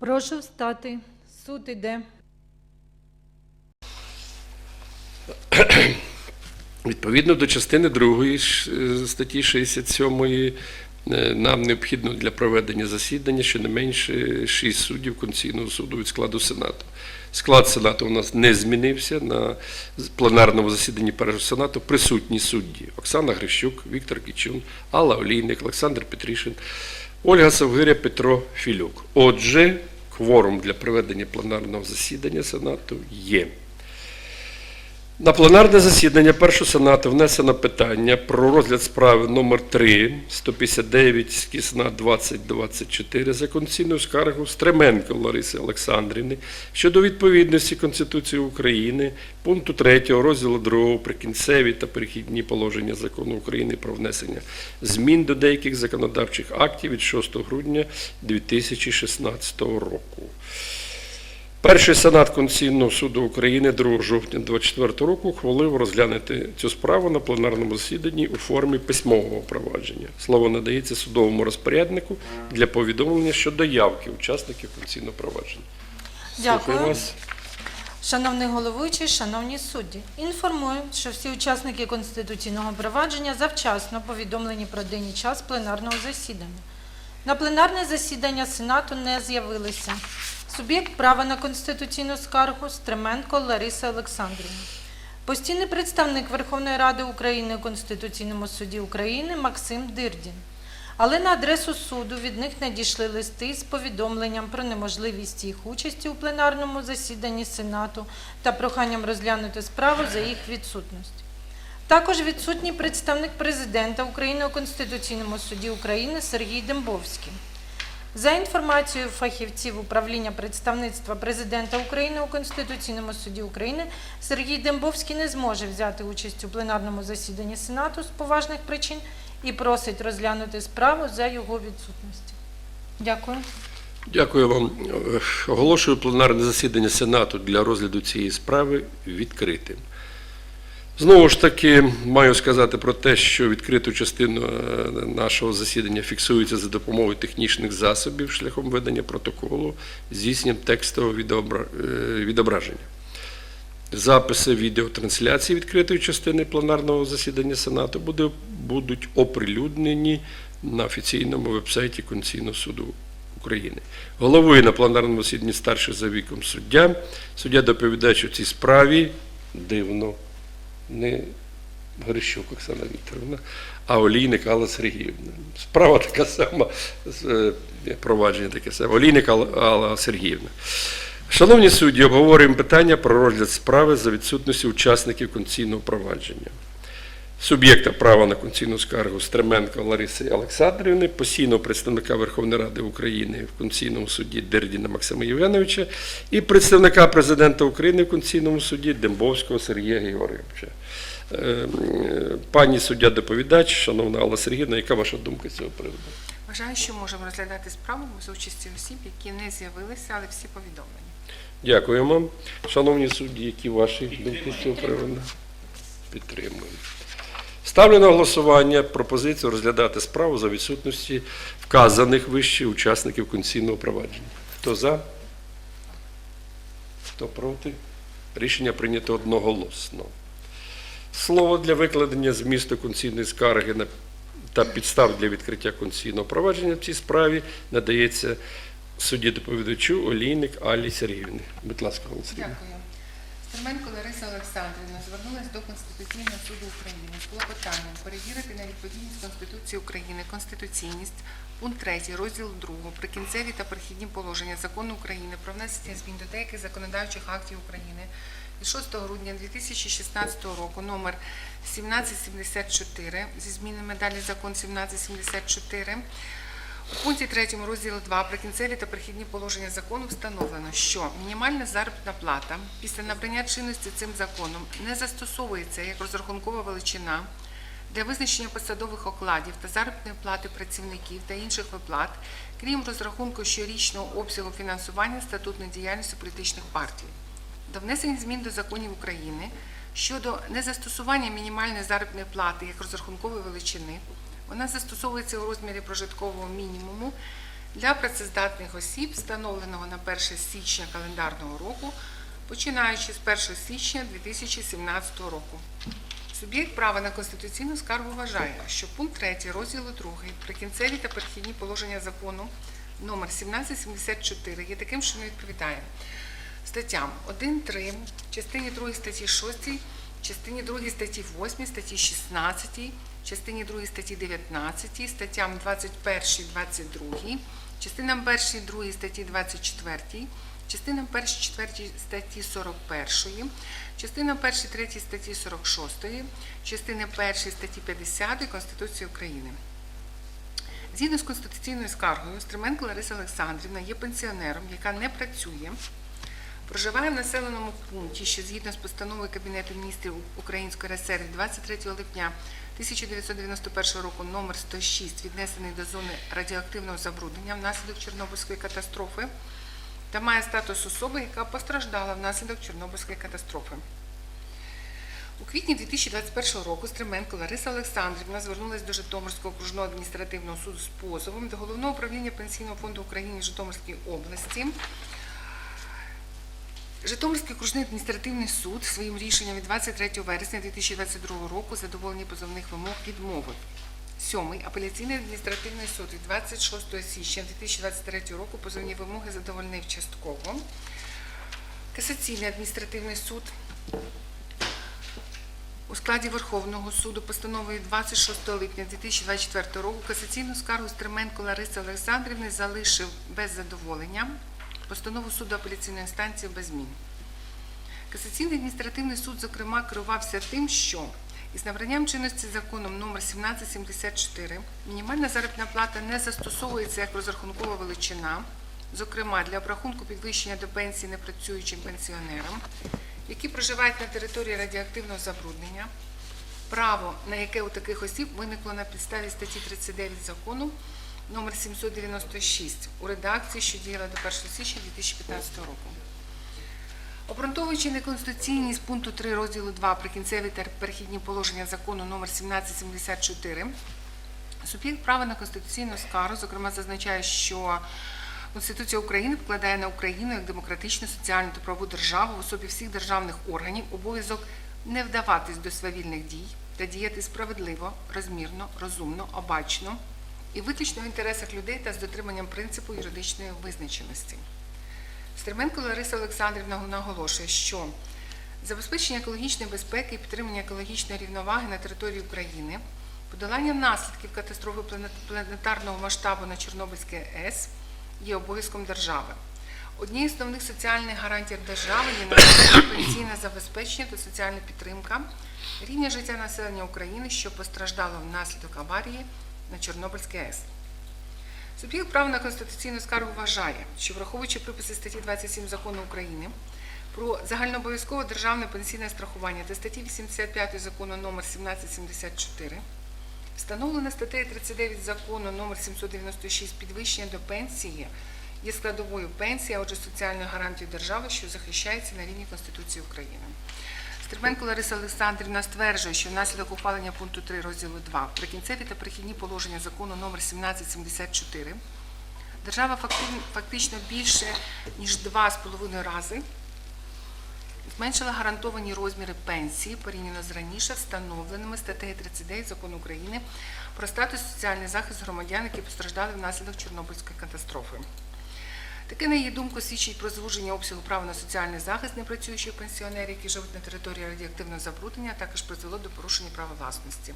Прошу встати. Суд іде. Відповідно до частини 2 статті 67 е, нам необхідно для проведення засідання щонайменше 6 суддів Конституційного суду від складу Сенату. Склад Сенату у нас не змінився. На пленарному засіданні першого Сенату присутні судді Оксана Грищук, Віктор Кічун, Алла Олійник, Олександр Петрішин, Ольга Савгиря, Петро Філюк. Отже, кворум для проведення пленарного засідання Сенату є. На пленарне засідання Першого Сенату внесено питання про розгляд справи номер 3 159 скісна 2024 за конституційну скаргу Стременко Лариси Олександрівни щодо відповідності Конституції України пункту 3 розділу 2 прикінцеві та перехідні положення закону України про внесення змін до деяких законодавчих актів від 6 грудня 2016 року. Перший сенат Конституційного суду України 2 жовтня 2024 року ухвалив розглянути цю справу на пленарному засіданні у формі письмового провадження. Слово надається судовому розпоряднику для повідомлення щодо явки учасників конституційного провадження. Дякую. вас. Шановний головуючий, шановні судді, інформую, що всі учасники конституційного провадження завчасно повідомлені про день і час пленарного засідання. На пленарне засідання Сенату не з'явилися суб'єкт права на конституційну скаргу Стременко Лариса Олександрівна, постійний представник Верховної Ради України у Конституційному суді України Максим Дирдін. Але на адресу суду від них надійшли листи з повідомленням про неможливість їх участі у пленарному засіданні Сенату та проханням розглянути справу за їх відсутності. Також відсутній представник президента України у Конституційному суді України Сергій Дембовський. За інформацією фахівців управління представництва президента України у Конституційному суді України, Сергій Дембовський не зможе взяти участь у пленарному засіданні Сенату з поважних причин і просить розглянути справу за його відсутності. Дякую. Дякую вам. Оголошую пленарне засідання Сенату для розгляду цієї справи відкритим. Знову ж таки, маю сказати про те, що відкриту частину е, нашого засідання фіксується за допомогою технічних засобів шляхом ведення протоколу здійсненням текстового е, відображення. Записи відеотрансляції відкритої частини пленарного засідання Сенату буде, будуть оприлюднені на офіційному вебсайті Конституційного суду України. Головою на пленарному засіданні старший за віком суддя. Суддя доповідач у цій справі дивно не Горищук Оксана Вікторовна, а Олійник Алла Сергіївна. Справа така сама, е, провадження таке саме. Олійник Алла- Сергіївна. Шановні судді, обговорюємо питання про розгляд справи за відсутності учасників конституційного провадження. Суб'єкта права на конституційну скаргу Стременко Лариси Олександрівни, постійного представника Верховної Ради України в Конституційному суді Дердіна Максима Євгеновича і представника президента України в Конституційному суді Дембовського Сергія Георгійовича. Е, Пані суддя доповідач, шановна Алла Сергіївна, яка ваша думка з цього приводу? Вважаю, що можемо розглядати справу з участі осіб, які не з'явилися, але всі повідомлені. Дякуємо. Шановні судді, які ваші думки з цього приводу? Підтримуємо. Ставлю на голосування пропозицію розглядати справу за відсутності вказаних вище учасників конституційного провадження. Хто за? Хто проти? Рішення прийнято одноголосно. Слово для викладення змісту конституційної скарги та підстав для відкриття конституційного провадження в цій справі надається судді доповідачу Олійник Аллі Сергіївні. Будь ласка, Сергіївна. Дякую. Стерменко Лариса Олександрівна звернулася до Конституційного суду України з клопотанням перевірити на відповідність Конституції України конституційність пункт 3 розділ 2 прикінцеві та перехідні положення закону України про внесення змін до деяких законодавчих актів України від 6 грудня 2016 року номер 1774 зі змінами. Далі закон 1774 у пункті 3 розділу 2 прикінцеві та перехідні положення закону встановлено, що мінімальна заробітна плата після набрання чинності цим законом не застосовується як розрахункова величина для визначення посадових окладів та заробітної плати працівників та інших виплат, крім розрахунку щорічного обсягу фінансування статутної діяльності політичних партій. До внесення змін до законів України щодо незастосування мінімальної заробітної плати як розрахункової величини, вона застосовується у розмірі прожиткового мінімуму для працездатних осіб, встановленого на 1 січня календарного року, починаючи з 1 січня 2017 року. Суб'єкт права на конституційну скаргу вважає, що пункт 3 розділу 2 прикінцеві та перехідні положення закону номер 1774 є таким, що не відповідає статтям 1.3, частині 2 статті 6, частині 2 статті 8, статті 16, частині 2 статті 19, статтям 21, 22, частинам 1, 2 статті 24, частинам 1, 4 статті 41, частинам 1, 3 статті 46, частини 1 статті 50 Конституції України. Згідно з конституційною скаргою, Стременко Лариса Олександрівна є пенсіонером, яка не працює, проживає в населеному пункті, що згідно з постановою Кабінету міністрів Української РСР 23 липня 1991 року номер 106 віднесений до зони радіоактивного забруднення внаслідок Чорнобильської катастрофи та має статус особи, яка постраждала внаслідок Чорнобильської катастрофи. У квітні 2021 року Стременко Лариса Олександрівна звернулася до Житомирського окружного адміністративного суду з позовом до Головного управління Пенсійного фонду України в Житомирській області. Житомирський окружний адміністративний суд своїм рішенням від 23 вересня 2022 року задоволення позовних вимог відмовив. Сьомий апеляційний адміністративний суд від 26 січня 2023 року позовні вимоги задовольнив частково. Касаційний адміністративний суд у складі Верховного суду постановою 26 липня 2024 року касаційну скаргу Стременко Лариси Олександрівни залишив без задоволення постанову суду апеляційної інстанції без змін. Касаційний адміністративний суд, зокрема, керувався тим, що із набранням чинності законом номер 1774 мінімальна заробітна плата не застосовується як розрахункова величина, зокрема для обрахунку підвищення до пенсії непрацюючим пенсіонерам, які проживають на території радіоактивного забруднення, право на яке у таких осіб виникло на підставі статті 39 закону номер 796 у редакції, що діяла до 1 січня 2015 року. Обґрунтовуючи неконституційність пункту 3 розділу 2 прикінцеві та перехідні положення закону номер 1774, суб'єкт права на конституційну скаргу, зокрема, зазначає, що Конституція України покладає на Україну як демократичну, соціальну та правову державу в особі всіх державних органів обов'язок не вдаватись до свавільних дій та діяти справедливо, розмірно, розумно, обачно і виключно в інтересах людей та з дотриманням принципу юридичної визначеності. Стременко Лариса Олександрівна наголошує, що забезпечення екологічної безпеки і підтримання екологічної рівноваги на території України, подолання наслідків катастрофи планетарного масштабу на Чорнобильській АЕС є обов'язком держави. Однією з основних соціальних гарантій держави є пенсійне забезпечення та соціальна підтримка рівня життя населення України, що постраждало внаслідок аварії на Чорнобильській АЕС. Суб'єкт права на конституційну скаргу вважає, що враховуючи приписи статті 27 закону України про загальнообов'язкове державне пенсійне страхування та статті 85 закону номер 1774, встановлене статтею 39 закону номер 796 підвищення до пенсії є складовою пенсії, а отже соціальною гарантією держави, що захищається на рівні Конституції України. Стерменко Лариса Олександрівна стверджує, що внаслідок ухвалення пункту 3 розділу 2 прикінцеві та перехідні положення закону номер 1774 держава фактично більше ніж 2,5 рази зменшила гарантовані розміри пенсії порівняно з раніше встановленими статтею 39 закону України про статус соціальний захист громадян, які постраждали внаслідок Чорнобильської катастрофи. Таке, на її думку, свідчить про звуження обсягу права на соціальний захист непрацюючих пенсіонерів, які живуть на території радіоактивного забруднення, а також призвело до порушення права власності.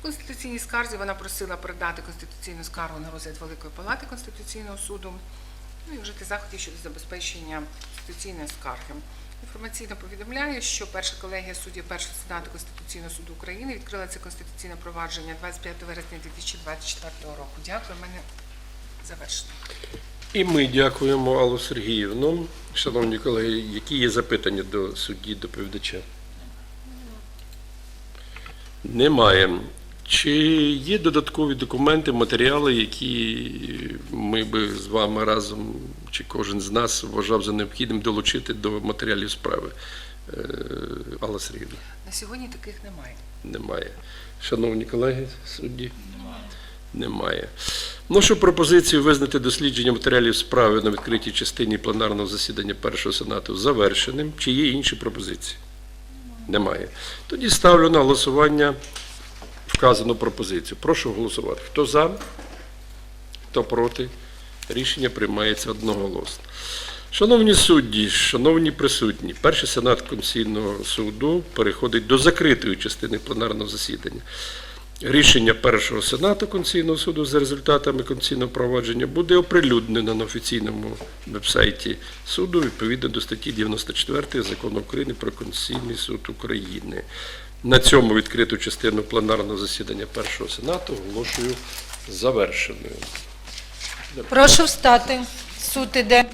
У конституційній скарзі вона просила передати конституційну скаргу на розгляд Великої палати Конституційного суду, ну і вжити заходів щодо забезпечення конституційної скарги. Інформаційно повідомляю, що перша колегія суддів Першого сенату Конституційного суду України відкрила це конституційне провадження 25 вересня 2024 року. Дякую, мене завершено. І ми дякуємо Аллу Сергіївну. Шановні колеги, які є запитання до судді доповідача? Немає. Чи є додаткові документи, матеріали, які ми би з вами разом, чи кожен з нас вважав за необхідним долучити до матеріалів справи? Е, Алла Сергіївна, На сьогодні таких немає. немає. Шановні колеги, судді? Немає. Вношу пропозицію визнати дослідження матеріалів справи на відкритій частині пленарного засідання першого сенату завершеним. Чи є інші пропозиції? Немає. Тоді ставлю на голосування вказану пропозицію. Прошу голосувати. Хто за? Хто проти? Рішення приймається одноголосно. Шановні судді, шановні присутні, перший сенат Конституційного суду переходить до закритої частини пленарного засідання. Рішення першого сенату Конституційного суду за результатами конституційного провадження буде оприлюднено на офіційному вебсайті суду відповідно до статті 94 Закону України про Конституційний суд України. На цьому відкриту частину пленарного засідання першого сенату оголошую завершеною. Прошу встати. Суд іде.